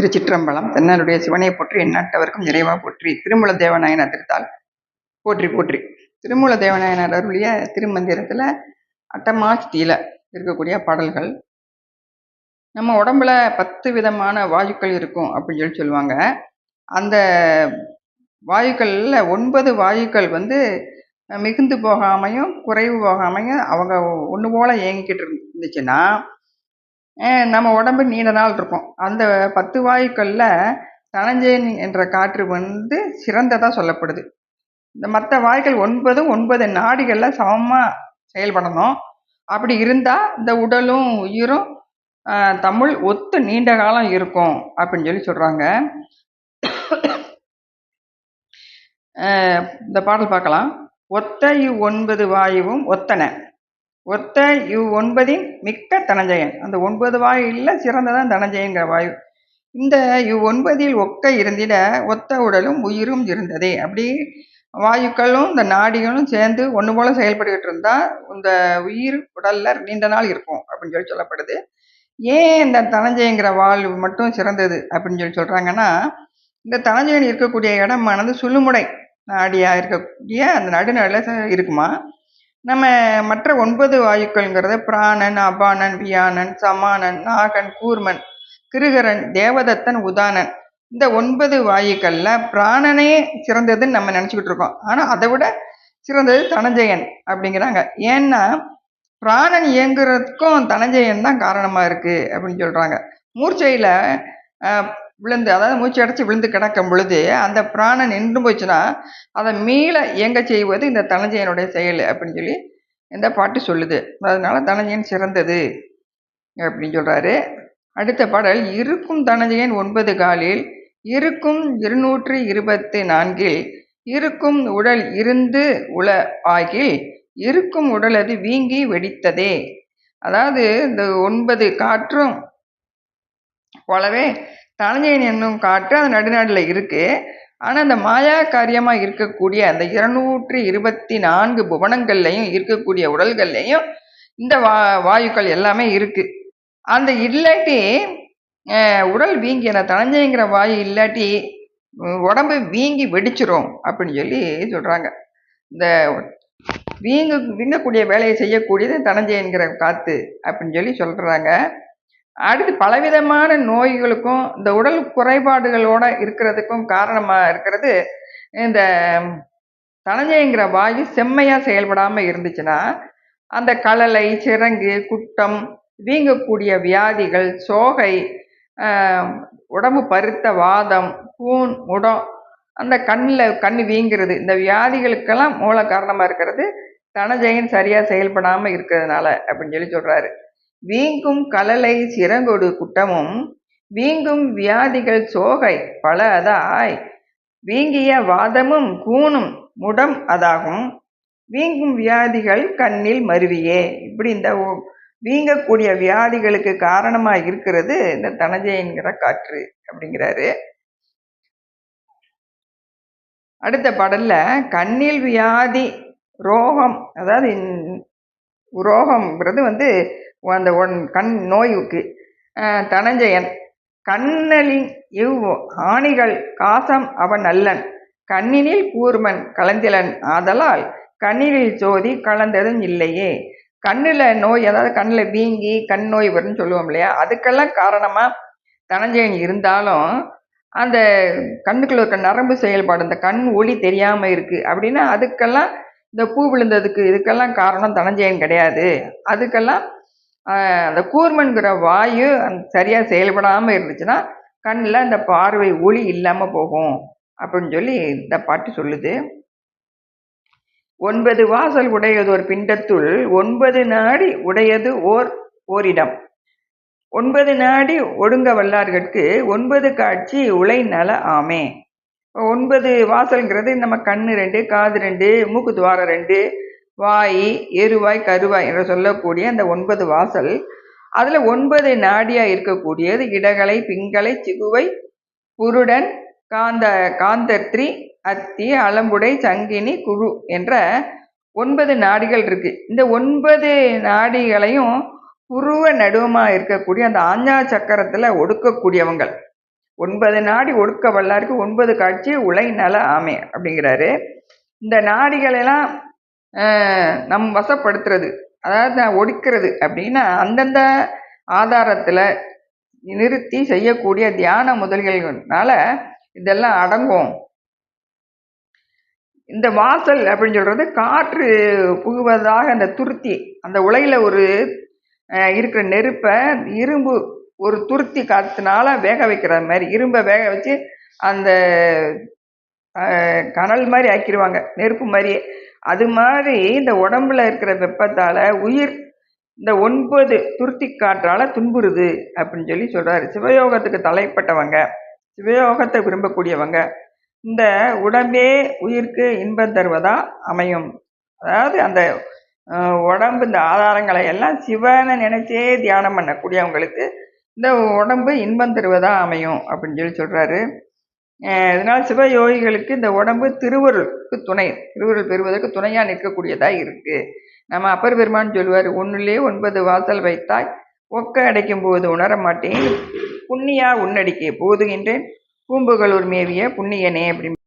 திருச்சிற்றம்பலம் தென்னருடைய சிவனை போற்றி எந்நாட்டவர்க்கும் நிறைவா போற்றி. திருமூல தேவநாயனார் திருத்தாள் போற்றி போற்றி. திருமூல தேவநாயனர் அருளிய திருமந்திரத்தில் அட்டமாஸ்தியில் இருக்கக்கூடிய பாடல்கள். நம்ம உடம்புல பத்து விதமான வாயுக்கள் இருக்கும் அப்படின்னு சொல்லி சொல்லுவாங்க. அந்த வாயுக்களில் ஒன்பது வாயுக்கள் வந்து மிகுந்து போகாமையும் குறைவு போகாமையும் அவங்க ஒன்று போல் இயங்கிக்கிட்டு இருந்துச்சுன்னா நம்ம உடம்பு நீண்ட நாள் இருக்கும். அந்த பத்து வாயுக்களில் தனஞ்சயன் என்ற காற்று வந்து சிறந்ததாக சொல்லப்படுது. இந்த மற்ற வாய்க்கள் ஒன்பதும் ஒன்பது நாடிகளில் சமமாக செயல்படணும். அப்படி இருந்தால் இந்த உடலும் உயிரும் தமிழ் ஒத்து நீண்ட காலம் இருக்கும் அப்படின்னு சொல்லி சொல்கிறாங்க இந்த பாடல் பார்க்கலாம். ஒத்த ஒன்பது வாயுவும் ஒத்தனை. ஒத்த இவ் ஒன்பதின் மிக்க தனஞ்சயன். அந்த ஒன்பது வாயுல சிறந்ததான் தனஞ்சயங்கிற வாயு. இந்த இவ் ஒன்பதில் ஒக்க இருந்திட ஒத்த உடலும் உயிரும் இருந்ததே. அப்படி வாயுக்களும் இந்த நாடிகளும் சேர்ந்து ஒன்று போல செயல்பட்டுக்கிட்டு இருந்தால் இந்த உயிர் உடலில் நீண்ட நாள் இருக்கும் அப்படின்னு சொல்லி சொல்லப்படுது. ஏன் இந்த தனஞ்சயங்கிற வாழ் மட்டும் சிறந்தது அப்படின்னு சொல்லி சொல்கிறாங்கன்னா இந்த தனஞ்சயன் இருக்கக்கூடிய இடமானது சுழுமுடை நாடியாக இருக்கக்கூடிய அந்த நடுநடுல இருக்குமா? நம்ம மற்ற ஒன்பது வாயுக்கள்ங்கிறத பிராணன் அபானன் வியானன் சமானன் நாகன் கூர்மன் கிருகரன் தேவதத்தன் உதானன் இந்த ஒன்பது வாயுக்களில் பிராணனே சிறந்ததுன்னு நம்ம நினச்சிக்கிட்டு இருக்கோம். ஆனால் அதை விட சிறந்தது தனஞ்சயன் அப்படிங்கிறாங்க. ஏன்னா பிராணன் இயங்குறதுக்கும் தனஞ்சயன் தான் காரணமாக இருக்குது அப்படின்னு சொல்கிறாங்க மூர்ச்சையில் விழுந்து அதாவது மூச்சு அடைச்சி விழுந்து கிடக்கும் பொழுது அந்த பிராணன் நின்று போச்சுன்னா அதை மீள இயங்க செய்வது இந்த தனஞ்சயனுடைய செயல் அப்படின்னு சொல்லி இந்த பாட்டு சொல்லுது. அதனால தனஞ்சயன் சிறந்தது அப்படின்னு சொல்கிறாரு அடுத்த பாடல் இருக்கும் தனஞ்சயன் ஒன்பது காலில் இருக்கும் இருநூற்று இருபத்தி நான்கில் இருக்கும் உடல் இருந்து உல ஆகில் இருக்கும் உடலது வீங்கி வெடித்ததே. அதாவது இந்த ஒன்பது காற்றும் போலவே தனஞ்சயன் என்னும் காற்று அந்த நடுநாடில் இருக்குது ஆனால் அந்த மாயா காரியமாக இருக்கக்கூடிய அந்த இருநூற்றி இருபத்தி நான்கு புவனங்கள்லையும் இருக்கக்கூடிய உடல்கள்லையும் இந்த வா வாயுக்கள் எல்லாமே இருக்குது அந்த இல்லாட்டி உடல் வீங்கி அந்த தனஞ்சைங்கிற வாயு இல்லாட்டி உடம்பு வீங்கி வெடிச்சிரும் அப்படின்னு சொல்லி சொல்கிறாங்க இந்த வீங்கு வீங்கக்கூடிய வேலையை செய்யக்கூடியது தனஞ்சயன்கிற காற்று அப்படின்னு சொல்லி சொல்கிறாங்க அடுத்து பலவிதமான நோய்களுக்கும் இந்த உடல் குறைபாடுகளோட இருக்கிறதுக்கும் காரணமாக இருக்கிறது இந்த தனஞ்சயங்கிற வாயு செம்மையாக செயல்படாமல் இருந்துச்சுன்னா அந்த கலலை சிறங்கு குட்டம் வீங்கக்கூடிய வியாதிகள் சோகை உடம்பு பருத்த வாதம் கூன் முடம் அந்த கண்ணில் கண் வீங்கிறது இந்த வியாதிகளுக்கெல்லாம் மூல காரணமாக இருக்கிறது தனஜெயின் சரியாக செயல்படாமல் இருக்கிறதுனால அப்படின்னு சொல்லி சொல்கிறாரு வீங்கும் கலலை சிறங்கொடு குட்டமும் வீங்கும் வியாதிகள் சோகை பல அதாய். வீங்கிய வாதமும் கூணும் முடம் அதாகும். வீங்கும் வியாதிகள் கண்ணில் மருவியே. இப்படி இந்த வீங்கக்கூடிய வியாதிகளுக்கு காரணமாக இருக்கிறது இந்த தனஜயங்கிற காற்று அப்படிங்கிறாரு. அடுத்த பாடல்ல கண்ணில் வியாதி ரோகம் அதாவது ரோகம்ங்கிறது வந்து அந்த ஒன் கண் நோய்க்கு தனஞ்சயன் கண்ணலின் இவ் ஆணிகள் காசம் அவன் அல்லன். கண்ணினில் கூர்மன் கலந்திலன் ஆதலால் கண்ணினில் ஜோதி கலந்ததும் இல்லையே. கண்ணில் நோய் அதாவது கண்ணில் வீங்கி கண் நோய் வரும்னு சொல்லுவோம் இல்லையா? அதுக்கெல்லாம் காரணமாக தனஞ்சயன் இருந்தாலும் அந்த கண்ணுக்குள்ள இருக்க நரம்பு செயல்பாடு இந்த கண் ஒளி தெரியாமல் இருக்குது அப்படின்னா அதுக்கெல்லாம் இந்த பூ விழுந்ததுக்கு இதுக்கெல்லாம் காரணம் தனஞ்சயன் கிடையாது. அதுக்கெல்லாம் அந்த கூர்மன்கிற வாயு சரியாக செயல்படாமல் இருந்துச்சுன்னா கண்ணில் அந்த பார்வை ஒளி இல்லாமல் போகும். அப்படின்னு சொல்லி இந்த பாட்டு சொல்லுது. ஒன்பது வாசல் உடையது ஒரு பிண்டத்துள் ஒன்பது நாடி உடையது ஓர் ஓரிடம். ஒன்பது நாடி ஒடுங்க வல்லார்கட்கு ஒன்பது காட்சி உலை நல ஆமே. ஒன்பது வாசல்ங்கிறது நம்ம கண்ணு ரெண்டு காது ரெண்டு மூக்கு துவாரம் ரெண்டு வாய் எருவாய் கருவாய் என்று சொல்லக்கூடிய அந்த ஒன்பது வாசல் அதில் ஒன்பது நாடியாக இருக்கக்கூடியது இடகலை பிங்களை சிகுவை புருடன் காந்த காந்தத்ரி அத்தி அலம்புடை சங்கினி குழு என்ற ஒன்பது நாடிகள் இருக்கு. இந்த ஒன்பது நாடிகளையும் புருவ நடுவமாக இருக்கக்கூடிய அந்த ஆஞ்சா சக்கரத்தில் ஒடுக்கக்கூடியவங்கள். ஒன்பது நாடி ஒடுக்க வல்லாருக்கு ஒன்பது காட்சி உலை நல ஆமை அப்படிங்கிறாரு. இந்த நாடிகளெல்லாம் நம் வசப்படுத்துறது அதாவது நான் ஒடுக்கிறது அப்படின்னா அந்தந்த ஆதாரத்தில் நிறுத்தி செய்யக்கூடிய தியான முதல்கள்னால இதெல்லாம் அடங்கும். இந்த வாசல் அப்படின்னு சொல்றது காற்று புகுவதாக அந்த துருத்தி அந்த உலையில ஒரு இருக்கிற நெருப்பை இரும்பு ஒரு துருத்தி காத்துனால வேக வைக்கிற மாதிரி இரும்பை வேக வச்சு அந்த கனல் மாதிரி ஆக்கிடுவாங்க நெருப்பு மாதிரியே. அது மாதிரி இந்த உடம்புல இருக்கிற வெப்பத்தால உயிர் இந்த ஒன்பது துருத்தி காற்றால துன்புறுது அப்படின்னு சொல்லி சொல்றாரு. சிவயோகத்துக்கு தலைப்பட்டவங்க சிவயோகத்தை விரும்பக்கூடியவங்க இந்த உடம்பே உயிருக்கு இன்பம் தருவதா அமையும். அதாவது அந்த உடம்பு இந்த ஆதாரங்களை எல்லாம் சிவனை நினைச்சே தியானம் பண்ணக்கூடியவங்களுக்கு இந்த உடம்பு இன்பம் தருவதா அமையும் அப்படின்னு சொல்லி சொல்றாரு. இதனால் சிவயோகிகளுக்கு இந்த உடம்பு திருவருளுக்கு துணை. திருவருள் பெறுவதற்கு துணையாக நிற்கக்கூடியதாக இருக்குது நம்ம அப்பர் பெருமான் சொல்லுவார் ஒன்றுலேயே ஒன்பது வாசல் வைத்தாய் ஒக்க அடைக்கும் போது உணர மாட்டேன். புண்ணியா உன்னடிக்கே போதுகின்றேன். பூம்புகளூர் மேவிய புண்ணியனே அப்படின்னு